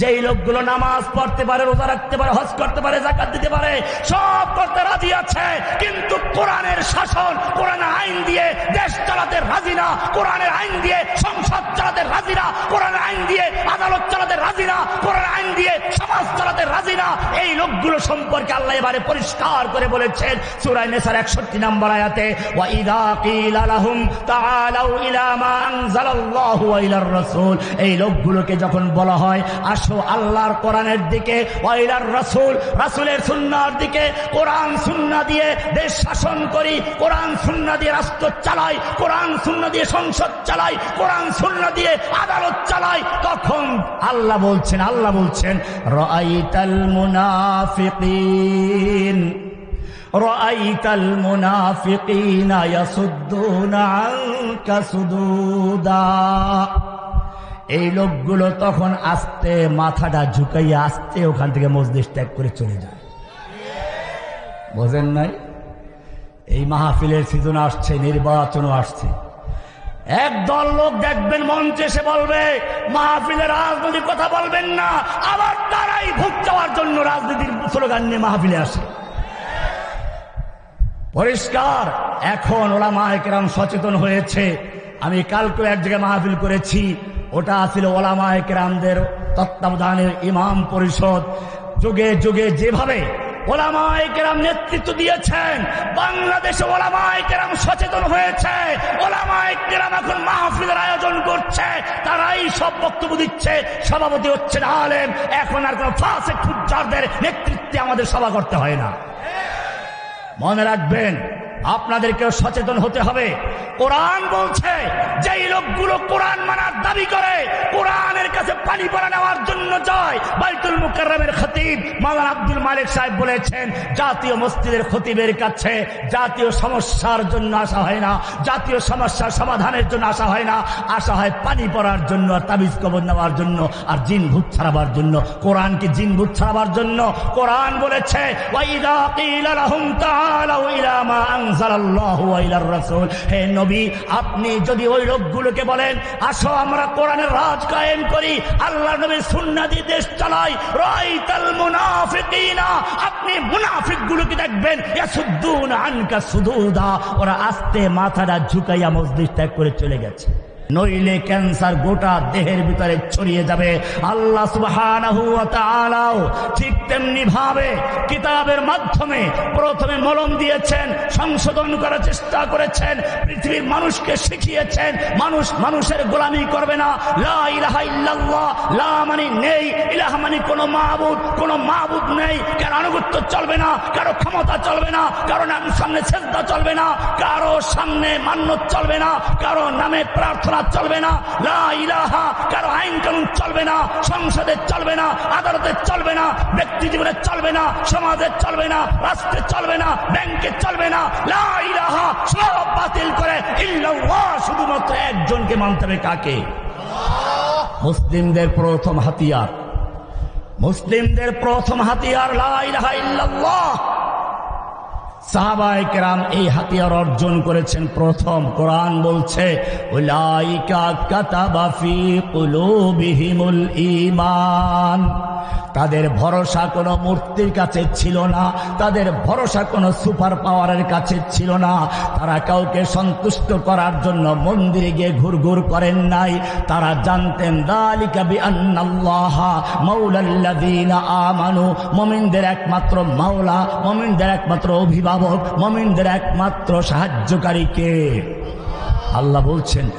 যেই লোকগুলো নামাজ পড়তে পারে, রোজা রাখতে পারে, হজ করতে পারে জাকাত দিতে পারে, সব করতে রাজি আছে। কিন্তু কোরআনের শাসন, কোরআনের আইন দিয়ে দেশ চালাতে রাজি না, কোরআনের আইন দিয়ে সংসদ চালাতে রাজি না, কোরআনের আইন দিয়ে আদালত চালাতে রাজি না, কোরআনের আইন দিয়ে সমাজ চালাতে রাজি না। এই লোকগুলো সম্পর্কে আল্লাহ এবারে পরিষ্কার করে বলেছেন সুরাই নেসার একষট্টি নম্বর আয়াতে এই লোকগুলোকে যখন বলা হয়, আসো আল্লাহর কোরআনের দিকে ওয়াইলার রাসূল রাসূলের সুন্নাহর দিকে কোরআন সুন্নাহ দিয়ে দেশ শাসন করি কোরআন সুন্নাহ দিয়ে রাষ্ট্র চালাই কোরআন সুন্নাহ দিয়ে সংসদ চালাই কোরআন সুন্নাহ দিয়ে আদালত চালাই তখন আল্লাহ বলছেন আল্লাহ বলছেন রাআইতাল মুনাফিকিন رأيت المنافقين يصدون عنك صدودا এই লোকগুলো তখন আস্তে মাথাটা ঝুঁকাইয়া আস্তে ওখান থেকে মসজিদ ত্যাগ করে চলে যায়। বোঝেন নাই? এই মাহফিলের সিজন আসছে, নির্বাচনও আসছে। একদল লোক দেখবেন মঞ্চে এসে বলবে, মাহফিলের রাজনৈতিক কথা বলবেন না, আবার তারাই ভোট চাওয়ার জন্য রাজনীতির স্লোগান নিয়ে মাহফিলে আসে। পরিষ্কার, এখন ওলামা একরাম সচেতন হয়েছে। আমি কালকে এক জায়গায় মাহফিল করেছি ওটা ছিল ওলামা একরামদের তত্ত্বাবধানের ইমাম পরিষদ। যুগে যুগে যেভাবে ওলামা একরাম নেতৃত্ব দিয়েছেন, বাংলাদেশে ওলামা একরাম সচেতন হয়েছে ওলামা একরাম এখন আয়োজন তারাই সব বক্তব্য দিচ্ছে, সভাপতি আলেম, এখন নেতৃত্বে আমাদের সভা করতে হয় না। মনে রাখবেন আপনাদেরকেও সচেতন হতে হবে। কোরআন বলছে, যেই লোকগুলো কোরআন মানার দাবি করে, কোরআনের কাছে পানি পড়া নেওয়ার জন্য যায়। বাইতুল মুকাররমের খতিব মাওলানা আব্দুল মালিক সাহেব বলেছেন, জাতীয় মসজিদের খতিবের কাছে জাতীয় সমস্যার জন্য আসা হয় না, জাতীয় সমস্যার সমাধানের জন্য আসা হয় না। আসা হয় পানি পড়ার জন্য, আর তাবিজ কবর নেওয়ার জন্য, আর জিন ভূত ছাড়াবার জন্য। কোরআন কি জিন ভূত ছাড়াবার জন্য? কোরআন বলেছে, ওয়াইদা কিলা লাহুম তাআলাউ ইলা মা আপনি যদি ওই লোকগুলোকে বলেন, আসো, আমরা কোরআনের রাজ কায়েম করি আল্লাহ নবীর সুন্নাদি দেশ চালাই, রাইতাল মুনাফিকিনা। আপনি মুনাফিক গুলোকে দেখবেন আনকা সুদুদা। ওরা আস্তে মাথাটা ঝুঁকাইয়া মসজিদ ত্যাগ করে চলে গেছে। নইলে ক্যান্সার গোটা দেহের ভিতরে ছড়িয়ে যাবে। আল্লাহ সুবহানাহু ঠিক তেমনি ভাবে কিতাবের মাধ্যমে প্রথমে মলম দিয়েছেন, সংশোধন করার চেষ্টা করেছেন, পৃথিবীর মানুষকে শিখিয়েছেন, মানুষ মানুষের গোলামি করবে না। লা ইলাহা ইল্লাল্লাহ, লা মানে নেই, ইলাহা মানে কোনো মাহবুদ কোনো মাহবুদ নেই। কারও আনুগত্য চলবে না, কারও ক্ষমতা চলবে না, কারও নাম সামনে সেজদা চলবে না, কারও সামনে মান্যত চলবে না, কারও নামে প্রার্থনা চলবে না, লা ইলাহা, কারও আইন কানুন চলবে না, সংসদে চলবে না, আদালতে চলবে না, ব্যক্তি জীবনে চলবে না, সমাজে চলবে না, রাষ্ট্রে চলবে না, ব্যাংকে চলবে না, লা ইলাহা, সব বাতিল করে শুধুমাত্র একজনকে মানতে হবে কাকে? মুসলিমদের প্রথম হাতিয়ার। মুসলিমদের প্রথম হাতিয়ার, লা ইলাহা ইল্লাল্লাহ। সাহাবাই কেরাম এই হাতিয়ার অর্জন করেছেন। প্রথম কোরআন বলছে ওলাইকা কাতাবা ফি কুলুবিহিমুল ঈমান। তাদের ভরসা কোনো মূর্তির কাছে ছিল না, তাদের ভরসা কোনো সুপার পাওয়ারের কাছে ছিল না। তারা কাউকে সন্তুষ্ট করার জন্য মন্দিরে গিয়ে ঘুরঘুর করেন নাই। তারা জানতেন, দালিকা বি আন্নাল্লাহা মাওলাল্লাযীনা আমানু। মুমিনদের একমাত্র মাওলা, মুমিনদের একমাত্র অভিভাবক, মুমিনদের একমাত্র সাহায্যকারী কে? আল্লাহ বলছেন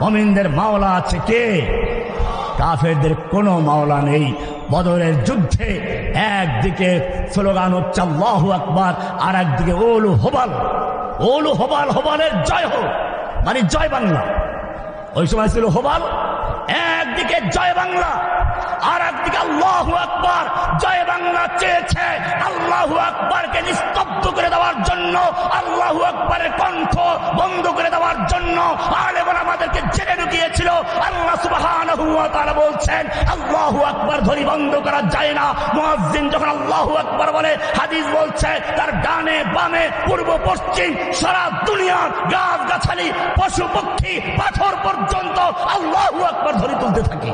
মমিনদের মাওলা আছে কে? কাফেরদের কোনো মাওলা নেই। বদরের যুদ্ধে একদিকে স্লোগান হচ্ছে, আল্লাহ আকবর আর একদিকে ওলু হবাল ওলু হবাল, হবালের জয় হোক। মানে জয় বাংলা। ওই সময় ছিল হবাল। একদিকে জয় বাংলা। আর একদিকে আল্লাহ আকবার। জয় বাংলা চেয়েছে আল্লাহ আকবরকে নিস্তব্ধ করে দেওয়ার জন্য, আল্লাহ আকবরের কণ্ঠ বন্ধ করে দেওয়ার জন্য। আলেমন আমাদেরকে জেনে ঢুকিয়েছিল। আল্লাহ সুবাহান বলছেন, আল্লাহ আকবর ধ্বনি বন্ধ করা যায় না। মুয়াজ্জিন যখন আল্লাহ আকবর বলে, হাদিস বলছে, তার ডানে বামে পূর্ব পশ্চিম সারা দুনিয়ার গাছ গাছালি পশু পক্ষী পাথর পর্যন্ত আল্লাহ আকবর ধ্বনি তুলতে থাকে।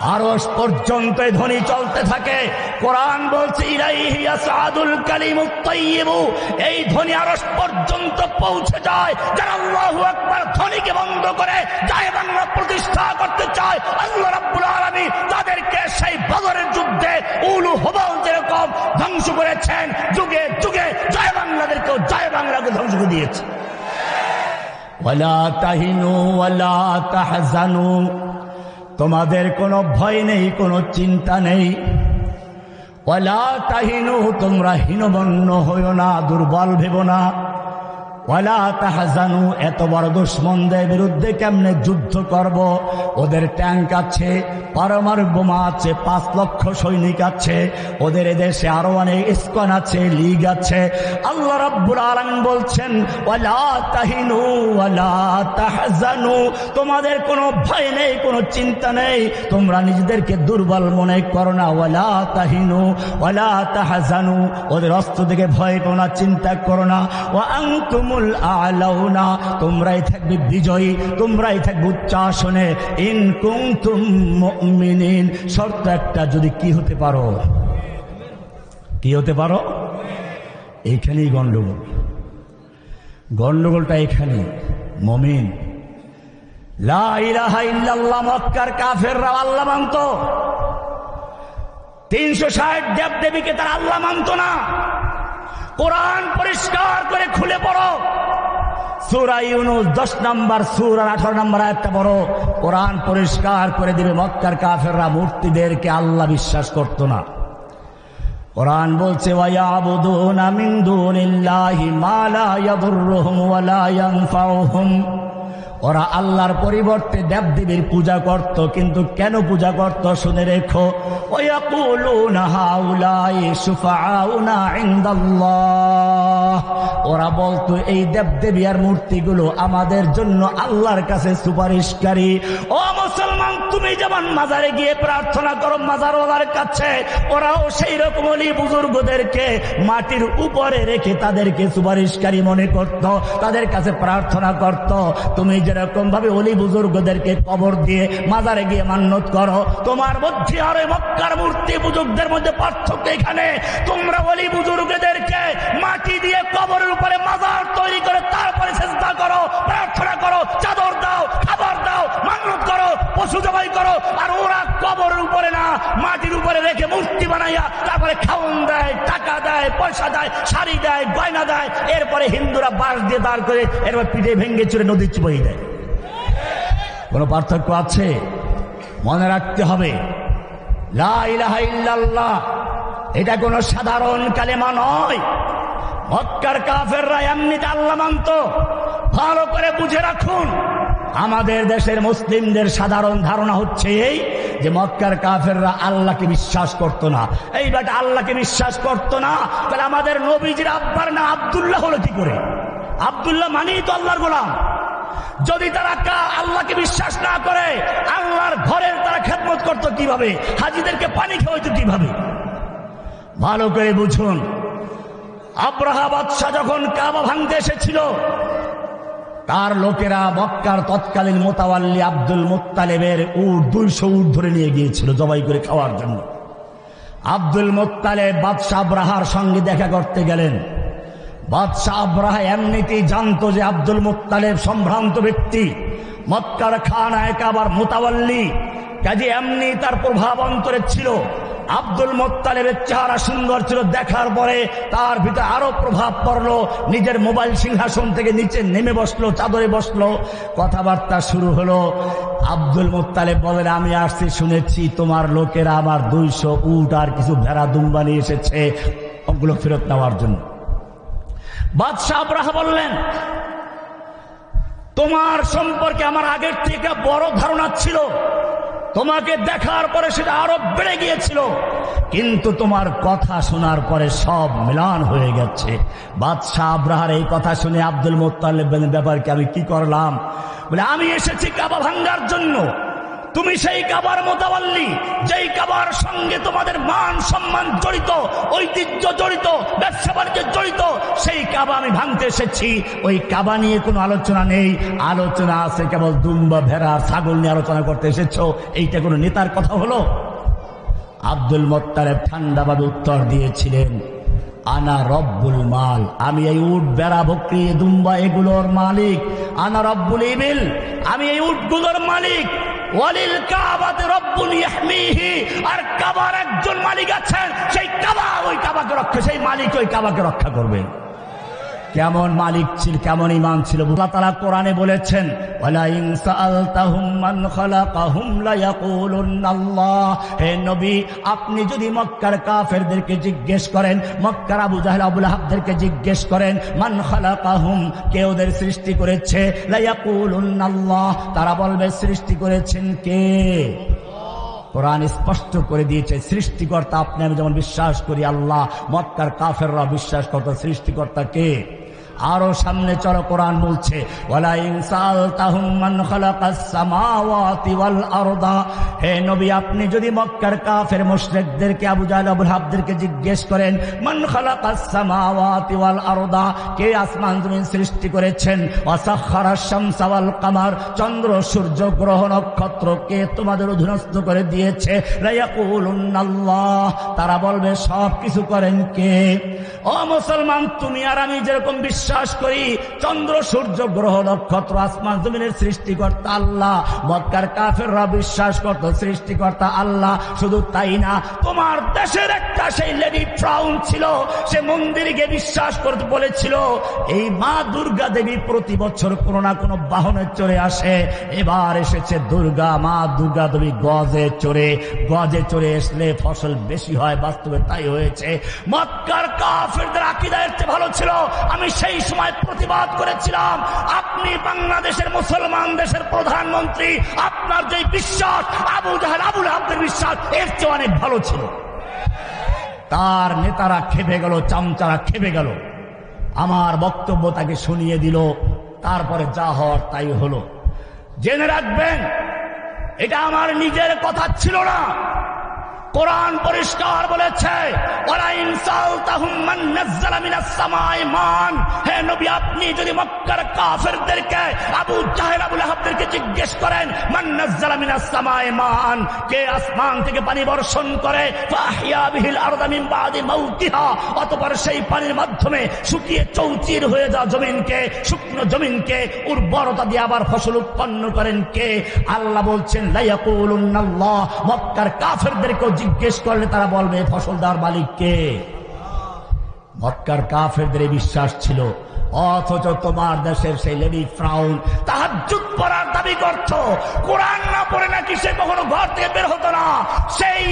আরস পর্যন্ত ধ্বনি চলতে থাকে। কোরআন বলছে, ইলাইহি আসাদুল কালিমুত তাইয়্যিবু এই ধ্বনি আরস পর্যন্ত পৌঁছে যায়। যারা আল্লাহু আকবার ধ্বনিকে বন্ধ করে যায় বাংলা প্রতিষ্ঠা করতে চায়, আল্লাহ রাব্বুল আলামিন তাদেরকে সেই বদরের যুদ্ধে উলু হুবাল যেরকম ধ্বংস করেছেন, যুগে যুগে জয় বাংলাদেরকেও জয় বাংলাকে ধ্বংস করে দিয়েছে। ওয়ালা তাহিনু ওয়ালা তাহজানু। তোমাদের কোনো ভয় নেই, কোনো চিন্তা নেই। ওলা তাহিনু, তোমরা হীনবন্য হইও না, দুর্বল ভেব না। ওয়ালা তাহাজানু, এত বড় দুশ্মনদের বিরুদ্ধে কেমনে যুদ্ধ করব? ওদের ট্যাঙ্ক আছে, পারমাণবিক বোমা আছে, পাঁচ লক্ষ সৈনিক আছে, ওদের দেশে আরও অনেক ইস্কন আছে, লীগ আছে। আল্লাহ রাব্বুল আলামিন বলছেন, ওয়ালা তাহিনু, ওয়ালা তাহজানু, তোমাদের কোনো ভয় নেই, কোনো চিন্তা নেই, তোমরা নিজেদেরকে দুর্বল মনে করো না, ওয়ালা তাহিনু, ওয়ালা তাহজানু, ওদের অস্ত্র থেকে ভয় পেও না, চিন্তা করো না। ওয়া আনতুমুল আলাউনা, তোমরাই থাকবে বিজয়ী, তোমরাই থাকবে উচ্চাসনে। ইন কুনতুম মুমিনিন, শর্ত একটা যদি কি হতে পারো? কি হতে পারো? এইখানেই গন্ডগোল। গন্ডগোলটা এখানে মমিন। কাফেররা আল্লাহ মানত। তিনশো ষাট দেব দেবীকে তারা আল্লাহ মানত না। কোরআন পরিষ্কার করে খুলে পড়ো। দশ সুর আর আঠারো একটা বড় পরিষ্কার করে কাফেররা আল্লাহ বিশ্বাস করতো না। কোরআন বলছে, ওয়ায়াবুদুনা দুনিল্লাহি মা লা ইয়াদুররুহুম ওয়া লা ইয়ানফাউহুম। ওরা আল্লাহর পরিবর্তে দেবদেবীর পূজা করত, কিন্তু কেন পূজা করত শুনে রেখো। ওরা বলতো, এই দেবদেবী আর মূর্তিগুলো আমাদের জন্য আল্লাহর কাছে সুপারিশকারী। ও মুসলমান, তুমি যেমন মাজারে গিয়ে প্রার্থনা করো মাজার মাজারওয়ালার কাছে, ওরাও সেই রকম অলি বুজুর্গদেরকে মাটির উপরে রেখে তাদেরকে সুপারিশকারী মনে করত, তাদের কাছে প্রার্থনা করত। তুমি যেরকম ভাবে অলি বুজুর্গদেরকে কবর দিয়ে মাজারে গিয়ে মান্যত করো, তোমার মধ্যে আর মক্কার মূর্তি বুজুর্গদের মধ্যে পার্থক্য এখানে। তোমরা অলি বুজুর্গদেরকে মাটি দিয়ে কবরের উপরে মাজার তৈরি করে, তারপরে চেষ্টা করো, প্রার্থনা করো, চাদর দাও, খাবার দাও মান্যত করো পশু জবাই করো, আর ওরা কবরের উপরে না, মাটির উপরে রেখে মূর্তি বানাইয়া তারপরে খাওয়ন দেয়, টাকা দেয়, পয়সা দেয়, শাড়ি দেয়, গয়না দেয়। এরপরে হিন্দুরা বাঁশ দিয়ে দাঁড় করে এরপর পিঠে ভেঙ্গে চুরে নদীর চুপাই দেয়। কোনো পার্থক্য আছে? মনে রাখতে হবে এটা কোনো সাধারণ কালেমা নয়। মক্কার কাফেররা এমনিতে আল্লাহ মানত। ভালো করে বুঝে রাখুন। আমাদের দেশের মুসলিমদের সাধারণ ধারণা হচ্ছে এই যে মক্কার কাফেররা আল্লাহকে বিশ্বাস করতো না। এই বেটা আল্লাহকে বিশ্বাস করতো না। তাহলে আমাদের নবীজির আব্বার না আবদুল্লাহ হলো কি করে? আবদুল্লাহ মানেই তো আল্লাহর গোলাম। যদি তারা আল্লাহকে বিশ্বাস না করে, আল্লাহর ঘরের তারা খেদমত করত কীভাবে? হাজিদেরকে পানি খাওয়াইতো কীভাবে? ভালো করে বুঝুন। আব্রাহা বাদশাহ যখন কাবা ভাঙতে এসেছিল তার লোকেরা মক্কার তৎকালীন মোতাওয়াল্লি আব্দুল মোত্তালেবের উট দুইশো উট ধরে নিয়ে গিয়েছিল জবাই করে খাওয়ার জন্য। আব্দুল মোত্তালেব বাদশাহ আব্রাহার সঙ্গে দেখা করতে গেলেন। বাদশাহ আব্রাহা এমনিতেই জানতো যে আব্দুল মোত্তালেব সম্ভ্রান্ত ব্যক্তি। মক্কার খান এক আবার মোতাবাল্লি কাজে এমনি তার প্রভাব অন্তরে ছিল। আব্দুল মোত্তালেবের চেহারা সুন্দর ছিল, দেখার পরে তার ভিতরে আরও প্রভাব পড়ল। নিজের মোবাইল সিংহাসন থেকে নিচে নেমে বসল, চাদরে বসল। কথাবার্তা শুরু হলো। আব্দুল মোত্তালেব বলেন, আমি আসছি, শুনেছি তোমার লোকেরা আমার দুইশো উট আর কিছু ভেড়া দুম্বা নিয়ে এসেছে। ওগুলো ফেরত নেওয়ার জন্য। বাদশাহ আব্রাহা বললেন, তোমার সম্পর্কে আমার আগের থেকে বড় ধারণা ছিল। তোমাকে দেখার পরে সেটা আরও বেড়ে গিয়েছিল। কিন্তু তোমার কথা শোনার পরে সব মিলান হয়ে গেছে। বাদশাহ আব্রাহার এই কথা শুনে আব্দুল মোত্তালেবের ব্যাপারকে আমি কি করলাম? বলে, আমি এসেছি কাবা ভাঙ্গার জন্য। তুমি সেই কাবার মোতাবাল্লি, যেই কাবার সঙ্গে তোমাদের মান সম্মান জড়িত, ঐতিহ্য জড়িত ব্যবসা বাণিজ্য জড়িত, সেই কাবা আমি ভাঙতে এসেছি। ওই কাবা নিয়ে কোনো আলোচনা নেই। আলোচনা আছে কেবল দুম্বা, ভেড়া, ছাগল নিয়ে আলোচনা করতে এসেছ। এইটা কোনো নেতার কথা হলো? আব্দুল মোত্তারেব ঠান্ডাভাবে উত্তর দিয়েছিলেন, আনা রব্বুল মাল। আমি এই উট বেড়া বকরি, দুম্বা, এগুলোর মালিক। আনা রব্বুল ইবিল। আমি এই উটগুলোর মালিক। সেই সেই মালিক ওই কাবাকে রক্ষা করবে। কেমন মালিক ছিল, কেমন ইমান ছিল আল্লাহ তালা কোরআনে বলেছেন হে নবী, আপনি যদি মক্কার কাফেরদেরকে জিজ্ঞেস করেন, মক্কার আবু জাহেল, আবুল আহাবদেরকে জিজ্ঞেস করেন, মান খালা কাহুম কে ওদের সৃষ্টি করেছে? ইয়াকুলুন্নাল্লাহ তারা বলবে, সৃষ্টি করেছেন কে? কোরআন স্পষ্ট করে দিয়েছে, সৃষ্টিকর্তা আপনি। আমি যেমন বিশ্বাস করি, আল্লাহ মক্কার কাফেররা বিশ্বাস করত, সৃষ্টিকর্তা কে? আরও সামনে চলো, কোরআন বলছে আপনি যদি মক্কার কাফের মুশরিকদেরকে আবু জাহল, আবুল হাবদেরকে জিজ্ঞেস করেন, মান ওয়াল আরদা, কে আসমান জমিন সৃষ্টি করেছেন? ওয়াসাখখারাস কামার, চন্দ্র, সূর্য, গ্রহ, নক্ষত্র, কে তোমাদের অধীনস্থ করে দিয়েছে? তারা বলবে সব কিছু করেন কে? ও মুসলমান, তুমি আর আমি যেরকম বিশ্বাস করি, চন্দ্র, সূর্য, গ্রহ, নক্ষত্র, আসমান, জমিনের সৃষ্টিকর্তা আল্লাহ। মক্কার কাফেররা বিশ্বাস করত, সৃষ্টিকর্তা আল্লাহ। শুধু তাই না, তোমার দেশের একটা সেই লেডি ফ্রাউন ছিল, সে মন্দিরে গিয়ে বিশ্বাস করতে বলেছিল, এই মা দুর্গা দেবী প্রতি বছর কোনো না কোনো বাহনে চড়ে আসে। এবার এসেছে দুর্গা মা দুর্গা দেবী গজে চড়ে গজে চড়ে আসলে ফসল বেশি হয়, বাস্তবে তাই হয়েছে। মক্কার কাফেরদের আকিদা এর ভালো ছিল, আমি সেই সময় প্রতিবাদ করেছিলাম, আপনি বাংলাদেশের মুসলমান দেশের প্রধানমন্ত্রী, আপনার যে বিশ্বাস, আবু জাহেল, আবুল আব্দের বিশ্বাস, এর চেয়ে অনেক ভালো ছিল। তার নেতারা খেপে গেল, চামচারা খেপে গেল। আমার বক্তব্য তাকে শুনিয়ে দিল, তারপরে যা হওয়ার তাই হলো। জেনে রাখবেন, এটা আমার নিজের কথা ছিল না। কোরআন পরিষ্কার বলেছে আপনি যদি মক্কার কাফেরদেরকে, আবু জাহেল আবুল আহাবদেরকে জিজ্ঞেস করেন, মান কে আসমান থেকে পানি বর্ষণ করে? ফাহিয়া বিহিল আরদা মিন বাদি মাউতিহা। অতঃপর সেই পানির মাধ্যমে শুকিয়ে চৌচির হয়ে যাওয়া জমিনকে, শুকনো জমিনকে উর্বরতা দিয়ে আবার ফসল উৎপন্ন করেন কে? আল্লাহ বলছেন লাইয়াকুলুন্নাল্লাহ মক্কার কাফেরদেরকেও জিজ্ঞেস করলে তারা বলবে ফসল দেওয়ার মালিক কে? মক্কার কাফেরদের বিশ্বাস ছিল, অথচ তোমার দেশের সেই লেডি ফ্রাউন তাহাজ্জুদ পড়ার দাবি করছ। কোরআন না পড়ে নাকি সে কখনো ঘর থেকে বের হতো না। সেই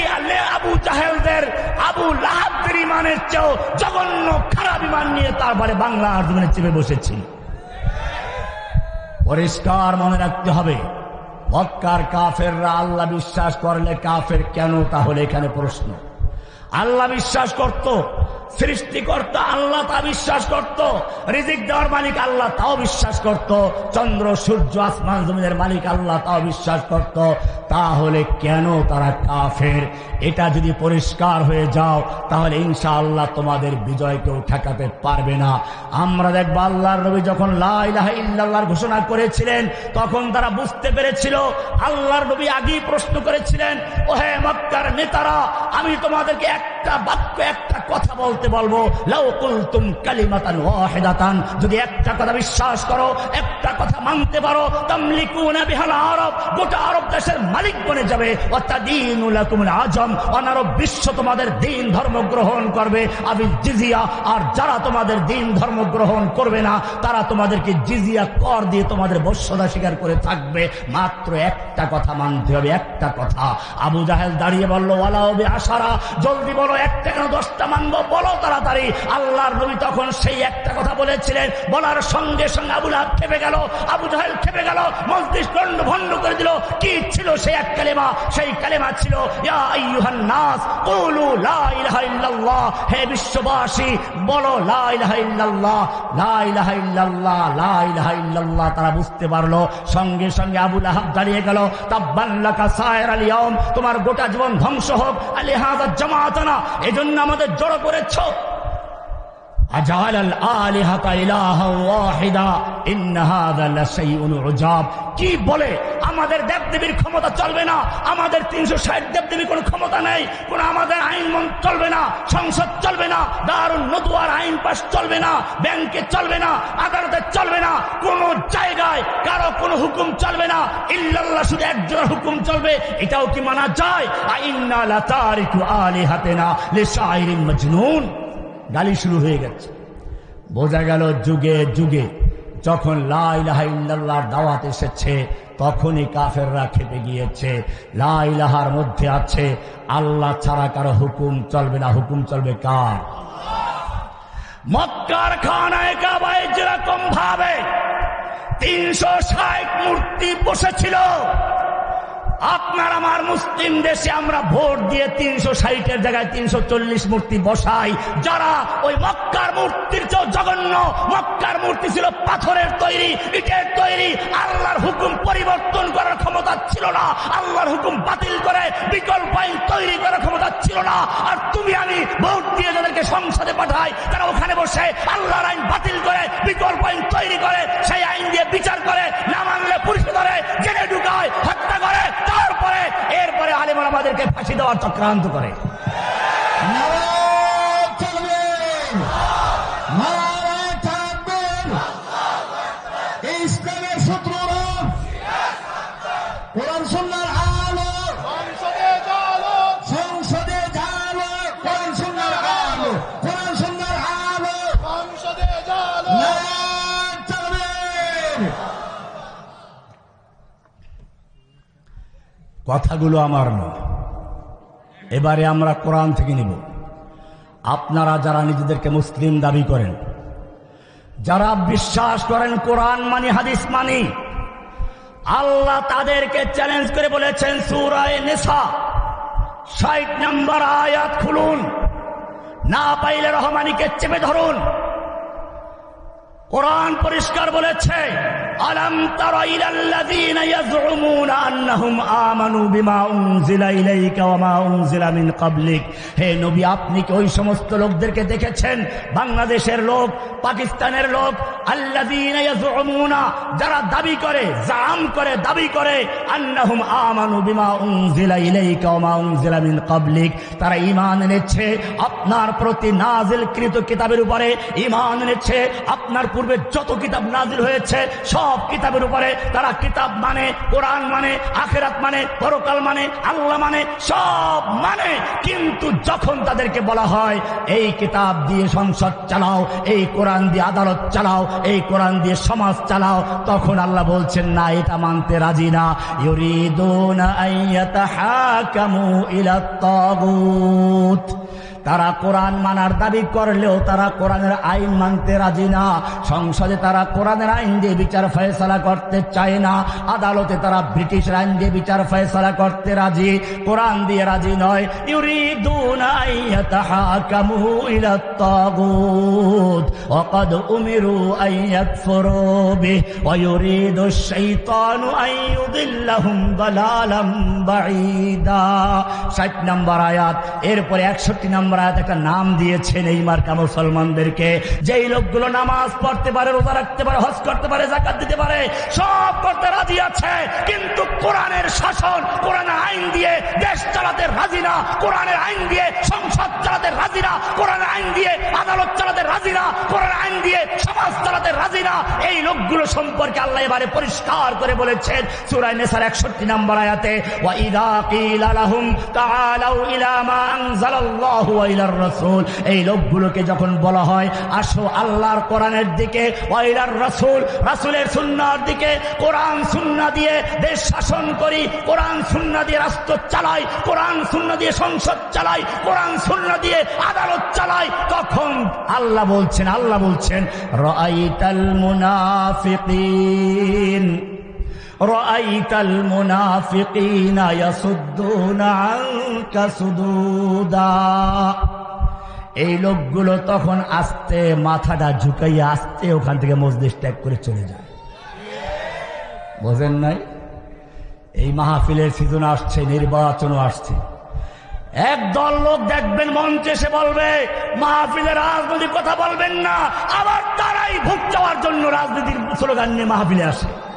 আবু জাহেলদের আবু লাহাবদের ইমানের চেয়েও জঘন্য, খারাপ ইমান নিয়ে তারপরে বাংলা জীবনে চেপে বসেছিল পরিষ্কার মনে রাখতে হবে মক্কার কাফেররা আল্লাহ বিশ্বাস করলে কাফের কেন? তাহলে এখানে প্রশ্ন। আল্লাহ বিশ্বাস করত সৃষ্টিকর্তা আল্লাহ তা বিশ্বাস করত, রিজিক দেওয়ার মালিক আল্লাহ তাও বিশ্বাস করত, চন্দ্র, সূর্য, আসমান, জমিনের মালিক আল্লাহ তাও বিশ্বাস করত। তাহলে কেন তারা কাফের? এটা যদি পরিষ্কার হয়ে যাও, তাহলে ইনশাআল্লাহ তোমাদের বিজয় কেউ ঠেকাতে পারবে না। আমরা দেখব আল্লাহর নবী যখন লা ইলাহা ইল্লাল্লাহর ঘোষণা করেছিলেন, তখন তারা বুঝতে পেরেছিল, আল্লাহর নবী আগেই প্রশ্ন করেছিলেন ও হে মক্কার নেতারা, আমি তোমাদেরকে একটা বাক্য, একটা কথা বলতে বলব। লাউ কালিমাতান ওয়াহিদাতান। যদি একটা কথা বিশ্বাস করো, একটা কথা মানতে পারো, তামলিকুনা বিহাল আরব। গোটা আরব দেশের মালিক বনে যাবে। ওয়াতাদিনুল লাকুমুল আজম। অনারব বিশ্ব তোমাদের দিন ধর্ম গ্রহণ করবে। আবিল জিজিয়া, আর যারা তোমাদের দিন ধর্ম গ্রহণ করবে না, তারা তোমাদেরকে জিজিয়া কর দিয়ে তোমাদের বস্যতা স্বীকার করে থাকবে। মাত্র একটা কথা মানতে হবে, একটা কথা। আবু জাহেল দাঁড়িয়ে বলল ওয়ালা হবে আশারা জলদি বলো একটা কেন দশটা মানবো? বলো তাড়াতাড়ি। আল্লাহর নবী তখন সেই একটা কথা বলেছিলেন। বলার সঙ্গে সঙ্গে আবুল আহাব খেপে গেল। আবু জাহেল খেপে গেল। দণ্ড ভণ্ড করে দিল। কি ছিল সেই এক কালেমা? সেই কালেমা ছিল নাস হে বিশ্ববাসী, বলো, লা ইলাহা ইল্লাল্লাহ, লা ইলাহা ইল্লাল্লাহ, লা ইলাহা ইল্লাল্লাহ। তারা বুঝতে পারল। সঙ্গে সঙ্গে আবুল আহাব দাঁড়িয়ে গেল। তাব্বাল্লাকা সায়ের আল ইয়াউম, তোমার গোটা জীবন ধ্বংস হোক। আলি হাযা জামাতানা এজন্য আমাদের জড়ো করেছ। আজাল আল আলিহাতা ইলাহা ওয়াহিদা কি বলে? আমাদের দেবদেবীর ক্ষমতা চলবে না। আমাদের তিনশো ষাট দেবদেবীর কোনো ক্ষমতা নেই। কোন আমাদের আইন মন চলবে না। সংসদ চলবে না। দারুণ নতুয়ার আইন পাস চলবে না। ব্যাংকে চলবে না। আদালতে চলবে না। কোন জায়গায় কারও কোন হুকুম চলবে না। ইল্লাল্লাহ শুধু একজন হুকুম চলবে। এটাও কি মানা যায়? আইন না তারিকু আলি হাতে না লে শাহরিন মজনুন। গালি শুরু হয়ে গেছে। বোঝা গেল যুগে যুগে যখন লাইলাহার দাওয়াত এসেছে, তখনই কাফেররা খেপে গিয়েছে। লাইলাহার মধ্যে আছে, আল্লাহ ছাড়া কারও হুকুম চলবে না। হুকুম চলবে কার? মক্কার খানায় কাবায় যেরকম ভাবে তিনশো ষাট মূর্তি বসেছিল আপনার আমার মুসলিম দেশে আমরা ভোট দিয়ে তিনশো ষাটের জায়গায় তিনশো চল্লিশ মূর্তি বসাই। যারা ওই মক্কার মূর্তির চেয়েও জঘন্য, মক্কার মূর্তি ছিল পাথরের তৈরি, ইটের তৈরি, আল্লাহর হুকুম পরিবর্তন করার ক্ষমতা ছিল না। আল্লাহর হুকুম বাতিল করে বিকল্প আইন তৈরি করার ক্ষমতা ছিল না। আর তুমি, আমি ভোট দিয়ে যাদেরকে সংসদে পাঠাই, তারা ওখানে বসে আল্লাহর আইন বাতিল করে, বিকল্প আইন তৈরি করে, সেই আইন দিয়ে বিচার করে, না মানলে পুলিশে ধরে জেনে ঢুকায়, হত্যা করে, তারপরে, এরপরে আলিম আমাদেরকে ফাঁসি দেওয়ার চক্রান্ত করে। কথাগুলো আমার নয়। এবারে আমরা কোরআন থেকে নিব। আপনারা যারা নিজেদেরকে মুসলিম দাবি করেন, যারা বিশ্বাস করেন কোরআন মানি, হাদিস মানি, আল্লাহ তাদেরকে চ্যালেঞ্জ করে বলেছেন সুরায় নেশা ষাট নম্বর আয়াত খুলুন, না পাইলে রহমানিকে চেপে ধরুন। কোরআন পরিষ্কার বলেছে আলম তারা ইলাল্লাযীনা ইয়াজউমুনা আন্নাহুম আমানু বিমা উনজিলা ইলাইকা ওয়া মা উনজিলা মিন ক্বাবলিক। হে নবী, আপনি কি ওই সমস্ত লোকদেরকে দেখেছেন? বাংলাদেশের লোক, পাকিস্তানের লোক, আল্লাযীনা ইয়াজউমুনা, যারা দাবি করে, জাম করে, দাবি করে, আন্নাহুম আমানু বিমা উনজিলা ইলাইকা ওয়া মা উনজিলা মিন ক্বাবলিক। তারা ঈমান এনেছে, আপনার প্রতি নাজিলকৃত কিতাবের উপরে ঈমান এনেছে, আপনার পূর্বে যত কিতাব নাজিল হয়েছে, সব কিতাবের উপরে তারা কিতাব মানে কোরআন মানে আখেরাত মানে পরকাল মানে আল্লাহ মানে সব মানে। কিন্তু যখন তাদেরকে বলা হয়, এই কিতাব দিয়ে সংসদ চালাও, এই কোরআন দিয়ে আদালত চালাও, এই কোরআন দিয়ে সমাজ চালাও, তখন আল্লাহ বলছেন, না, এটা মানতে রাজি না। ইউরিদুনা আইয়াতাহাকামু ইলা তাগুত। তারা কোরআন মানার দাবি করলেও তারা কোরআনের আইন মানতে রাজি না সংসদে তারা কোরআনের আইন দিয়ে বিচার ফয়সলা করতে চায় না আদালতে তারা ব্রিটিশ আইন দিয়ে বিচার ফয়সলা করতে রাজি কোরআন দিয়ে রাজি নয় ইউরিদুনা আইয়াতাহাকামু ইলা তাগুত وقد أمروا أن يكفروا به ويريد الشيطان أن يضلهم ضلالا بعيدا ষাট নম্বর আয়াত এরপরে একষট্টি নম্বর আয়াত একটা নাম দিয়েছেন এই মার্কা মুসলমানদেরকে। যেই লোকগুলো নামাজ পড়তে পারে, রোজা রাখতে পারে, হজ করতে পারে জাকাত দিতে পারে, সব করতে রাজি আছে। কিন্তু কোরআনের শাসন, কোরআনের আইন দিয়ে দেশ চালাতে রাজি না, কোরআনের আইন দিয়ে সংসদ চালাতে রাজি না, কোরআনের আইন দিয়ে আদালত চালাতে রাজি না, কোরআনের আইন দিয়ে সমাজ চালাতে রাজি না। এই লোকগুলো সম্পর্কে আল্লাহ এবারে পরিষ্কার করে বলেছেন সূরা নেসার 61 নম্বর আয়াতে, ওয়া ইদা কিলা তাআলাউ ইলা মা আনজালাল্লাহু ওয়াইলার রসুল, এই লোকগুলোকে যখন বলা হয়, আসো আল্লাহর কোরআনের দিকে, ওয়াইলার রসুল, রাসুলের সুন্নার দিকে, কোরআন সুন্না দিয়ে দেশ শাসন করি, কোরআন সুন্না দিয়ে রাষ্ট্র চালাই, কোরআন সুন্না দিয়ে সংসদ চালাই, কোরআন সুন্না দিয়ে আদালত চালাই, তখন আল্লাহ বলছেন আল্লাহ বলছেন রাইতাল মুনাফিকিন। রাআইতাল মুনাফিকিনা ইয়াসুদ্দুনা আনকা সুদুদা এই লোকগুলো তখন আস্তে মাথাটা ঝুঁকাইয়া আস্তে ওখান থেকে মসজিদ ত্যাগ করে চলে যায়। বোঝেন নাই? এই মাহফিলের সিজন আসছে, নির্বাচনও আসছে। একদল লোক দেখবেন মঞ্চে সে বলবে মাহফিলের রাজনৈতিক কথা বলবেন না। আবার তারাই ভুগ চাওয়ার জন্য রাজনীতির স্লোগান নিয়ে মাহফিলে আসে।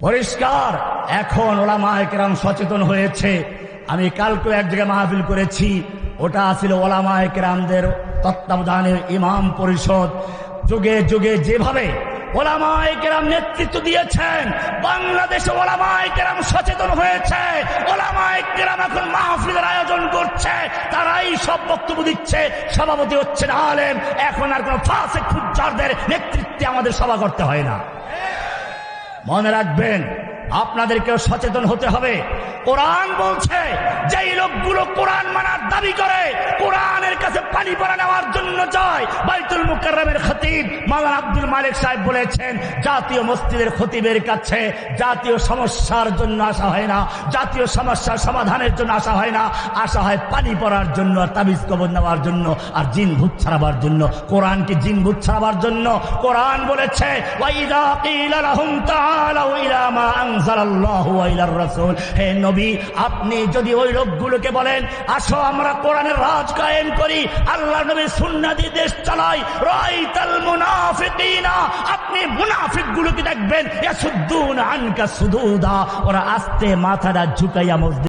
পরিষ্কার। এখন ওলামা একরাম সচেতন হয়েছে। আমি কালকে এক জায়গায় মাহফিল করেছি। ওটা ছিল ওলামা একরামদের তত্ত্বাবধানের ইমাম পরিষদ। যুগে যুগে যেভাবে নেতৃত্ব দিয়েছেন, বাংলাদেশে সচেতন হয়েছে। এখন মাহফিলের আয়োজন করছে। সব দিচ্ছে। সভাপতি হচ্ছেন আলেম। এখন আর ফাসেক ফুটজারদের নেতৃত্বে আমাদের সভা করতে হয় না। মনে রাখবেন, আপনাদেরকেও সচেতন হতে হবে। কোরআন বলছে, যেই লোকগুলো কোরআন মানার দাবি করে, কোরআনের কাছে পানি পড়া নেওয়ার জন্য যায়, বাইতুল মুকাররমের খতিব, মাওলানা আব্দুল মালিক সাহেব বলেছেন, জাতীয় মসজিদের খতিবের কাছে জাতীয় সমস্যার জন্য আসা হয় না, জাতীয় সমস্যার সমাধানের জন্য আসা হয় না, আসা হয় পানি পড়ার জন্য, আর তাবিজ কবর নেওয়ার জন্য, আর জিন ভূত ছাড়াবার জন্য। কোরআনকে জিন ভূত ছাড়াবার জন্য? কোরআন বলেছে হে নবী, আপনি যদি ওই লোকগুলোকে বলেন, আসো আমরা কোরআনের রাজ কায়েম করি আল্লাহ নবীর সুন্নাদি দেশ চালাই, রাইতাল মুনাফিকিনা আপনি মুনাফিকগুলোকে দেখবেন ইয়াসুদ্দুন আনকা সুদুদা ওরা আস্তে মাথাটা ঝুঁকাইয়া মসজিদ